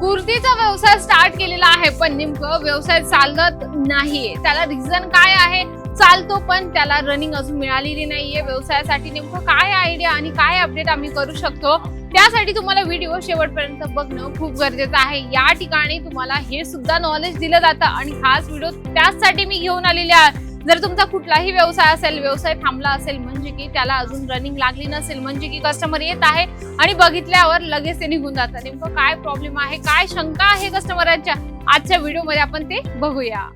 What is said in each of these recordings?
कुर्तीचा व्यवसाय स्टार्ट केलेला आहे पण नेमकं व्यवसाय चालत नाहीये. त्याला रिझन काय आहे? चालतो पण त्याला रनिंग अजून मिळालेली नाहीये. व्यवसायासाठी नेमकं काय आयडिया आणि काय अपडेट आम्ही करू शकतो? त्यासाठी तुम्हाला व्हिडिओ शेवटपर्यंत बघणं खूप गरजेचं आहे. या ठिकाणी तुम्हाला हे सुद्धा नॉलेज दिलं जातं आणि हाच व्हिडिओ त्याचसाठी मी घेऊन आलेले आहे. जर तुमचा कुठलाही व्यवसाय असेल व्यवसाय थांबला असेल म्हणजे की त्याला अजून रनिंग लागली नसेल म्हणजे की कस्टमर येत आहे आणि बघितल्यावर लगेच ते निघून जातात. नेमकं काय प्रॉब्लेम आहे काय शंका आहे कस्टमरांच्या आजच्या व्हिडिओमध्ये आपण ते बघूया.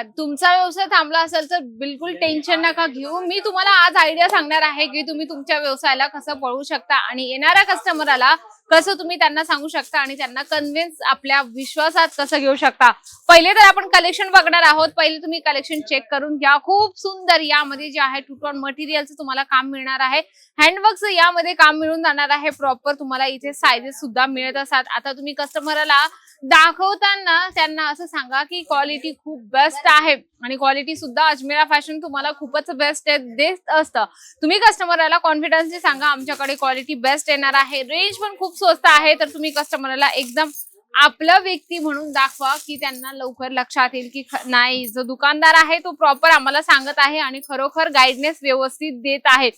तर तुमचा व्यवसाय थांबला असेल तर बिलकुल टेन्शन नका घेऊ. मी तुम्हाला आज आयडिया सांगणार आहे की तुम्ही तुमच्या व्यवसायाला कसं पळवू शकता आणि येणाऱ्या कस्टमरला कसं तुम्ही त्यांना सांगू शकता आणि त्यांना कन्व्हिन्स आपल्या विश्वासात कसं घेऊ शकता. पहिले तर आपण कलेक्शन बघणार आहोत. पहिले तुम्ही कलेक्शन चेक करून घ्या. खूप सुंदर यामध्ये जे आहे टूटॉन मटेरियलचं तुम्हाला काम मिळणार आहे. हँडवर्कचं यामध्ये काम मिळून जाणार आहे. प्रॉपर तुम्हाला इथे सायझेस सुद्धा मिळत असतात. आता तुम्ही कस्टमरला दाखवताना त्यांना असं सांगा की क्वालिटी खूप बेस्ट आहे. आणि क्वालिटी सुद्धा अजमेरा फॅशन तुम्हाला खूपच बेस्ट देत असतं. तुम्ही कस्टमरला कॉन्फिडन्सने सांगा आमच्याकडे क्वालिटी बेस्ट येणार आहे. रेंज पण खूप स्वस्त आहे. तर तुम्ही कस्टमरला एकदम आपलं व्यक्ती म्हणून दाखवा की त्यांना लवकर लक्षात येईल की नाही जो दुकानदार आहे तो प्रॉपर आम्हाला सांगत आहे आणि खरोखर गाईडनेस व्यवस्थित देत आहे.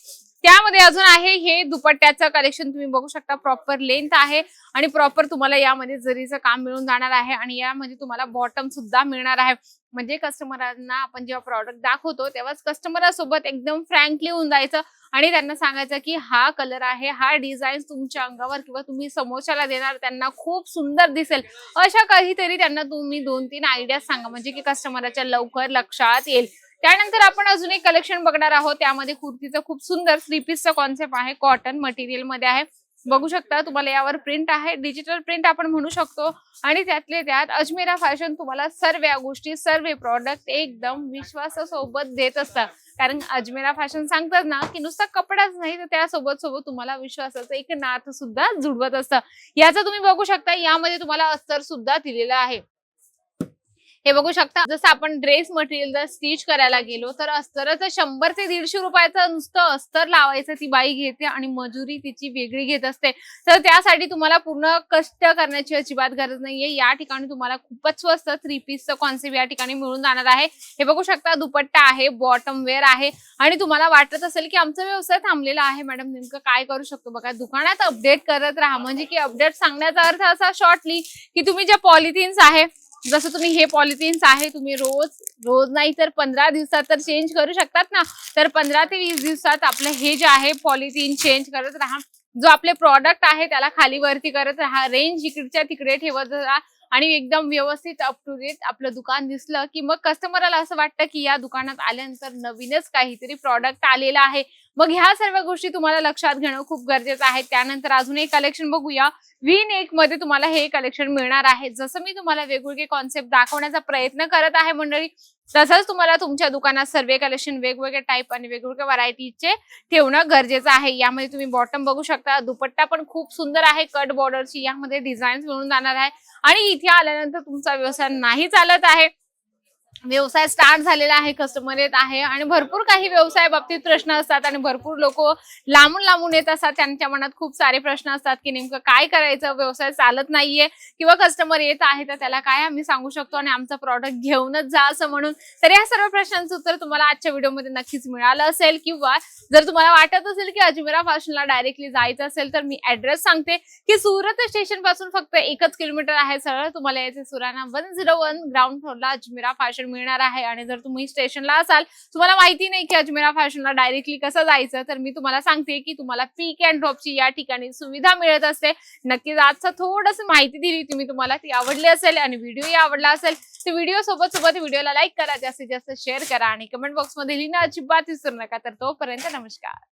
त्यामध्ये अजून आहे हे दुपट्ट्याचं कलेक्शन तुम्ही बघू शकता. प्रॉपर लेंथ आहे आणि प्रॉपर तुम्हाला यामध्ये जरीचं काम मिळून जाणार आहे आणि यामध्ये तुम्हाला बॉटम सुद्धा मिळणार आहे. म्हणजे कस्टमरांना आपण जेव्हा प्रॉडक्ट दाखवतो तेव्हाच कस्टमरासोबत एकदम फ्रँकली होऊन जायचं आणि त्यांना सांगायचं की हा कलर आहे हा डिझाईन तुमच्या अंगावर किंवा तुम्ही समोरच्याला देणार त्यांना खूप सुंदर दिसेल. अशा काहीतरी त्यांना तुम्ही दोन तीन आयडिया सांगा. म्हणजे की कस्टमरच्या लवकर लक्षात येईल. त्यानंतर आपण अजून एक कलेक्शन बघणार आहोत. त्यामध्ये कुर्तीचं खूप सुंदर थ्री पीसचा कॉन्सेप्ट आहे. कॉटन मटेरियलमध्ये आहे. बघू शकता तुम्हाला यावर प्रिंट आहे. डिजिटल प्रिंट आपण म्हणू शकतो. आणि त्यातले त्यात अजमेरा फॅशन तुम्हाला सर्व या गोष्टी सर्व प्रॉडक्ट एकदम विश्वासासोबत देत असतात. कारण अजमेरा फॅशन सांगतात ना की नुसता कपडाच नाही तर त्यासोबत सोबत तुम्हाला विश्वासाचं एक नात सुद्धा जुडवत असतं. याचं तुम्ही बघू शकता. यामध्ये तुम्हाला अस्तर सुद्धा दिलेलं आहे. हे बघू शकता जसं आपण ड्रेस मटेरियल जर स्टिच करायला गेलो तर अस्तरचं शंभर ते दीडशे रुपयाचं नुसतं अस्तर लावायचं ती बाई घेते आणि मजुरी तिची वेगळी घेत असते. तर त्यासाठी तुम्हाला पूर्ण कष्ट करण्याची अजिबात गरज नाहीये. या ठिकाणी तुम्हाला खूपच स्वस्त थ्री पीसचं कॉन्सेप्ट या ठिकाणी मिळून जाणार आहे. हे बघू शकता दुपट्टा आहे बॉटम वेअर आहे आणि तुम्हाला वाटत असेल की आमचा व्यवसाय थांबलेला आहे. मॅडम नेमकं काय करू शकतो? बघा दुकानात अपडेट करत राहा. म्हणजे की अपडेट सांगण्याचा अर्थ असा शॉर्टली की तुम्ही ज्या पॉलिथिन्स आहे जसं तुम्ही हे पॉलिथिन्स आहे तुम्ही रोज रोज नाही तर पंधरा दिवसात तर चेंज करू शकतात ना. तर पंधरा ते वीस दिवसात आपलं हे जे आहे पॉलिथिन चेंज करत राहा. जो आपले प्रॉडक्ट आहे त्याला खाली वरती करत राहा. रेंज इकडच्या तिकडे ठेवत राहा. आणि एकदम व्यवस्थित अप टू डेट आपलं दुकान दिसलं की मग कस्टमरला असं वाटतं की या दुकानात आल्यानंतर नवीनच काहीतरी प्रॉडक्ट आलेलं आहे. मग ह्या सर्व गोष्टी तुम्हाला लक्षात घेणं खूप गरजेचं आहे. त्यानंतर अजून एक कलेक्शन बघूया. व्ही नेकमध्ये तुम्हाला हे कलेक्शन मिळणार आहे. जसं मी तुम्हाला वेगवेगळे कॉन्सेप्ट दाखवण्याचा प्रयत्न करत आहे मंडळी तसंच तुम्हाला तुमच्या दुकानात सर्वे कलेक्शन वेगवेगळे टाईप आणि वेगवेगळ्या व्हरायटीचे ठेवणं गरजेचं आहे. यामध्ये तुम्ही बॉटम बघू शकता. दुपट्टा पण खूप सुंदर आहे. कट बॉर्डरची यामध्ये डिझाईन मिळून जाणार आहे. आणि इथे आल्यानंतर तुमचा व्यवसाय नाही चालत आहे. व्यवसाय स्टार्ट झालेला आहे कस्टमर येत आहे आणि भरपूर काही व्यवसाय बाबतीत प्रश्न असतात आणि भरपूर लोक लांबून लांबून येत असतात. त्यांच्या मनात खूप सारे प्रश्न असतात की नेमकं काय करायचं? व्यवसाय चालत नाहीये किंवा कस्टमर येत आहे तर त्याला काय आम्ही सांगू शकतो आणि आमचं प्रॉडक्ट घेऊनच जा असं म्हणून. तर या सर्व प्रश्नांचं उत्तर तुम्हाला आजच्या व्हिडिओमध्ये नक्कीच मिळालं असेल किंवा जर तुम्हाला वाटत असेल की अजमेरा फॅशनला डायरेक्टली जायचं असेल तर मी ऍड्रेस सांगते की सुरत स्टेशनपासून फक्त एकच किलोमीटर आहे सरळ. तुम्हाला यायचं Surana one zero one ground फ्लोरला Ajmera fashion मिळणार आहे आणि जर तुम्ही स्टेशनला असाल तुम्हाला माहिती नाही की अजमेरा फॅशनला डायरेक्टली कसं जायचं तर मी तुम्हाला सांगते की तुम्हाला पिक अँड ड्रॉपची या ठिकाणी सुविधा मिळत असते. नक्कीच आजचा थोडस माहिती दिली तुम्ही तुम्हाला ती आवडली असेल आणि व्हिडिओही आवडला असेल तर व्हिडिओ सोबत सोबत व्हिडिओला लाईक करा जास्तीत जास्त शेअर करा आणि कमेंट बॉक्समध्ये लिहिणं अजिबात विसरू नका. तर तोपर्यंत नमस्कार.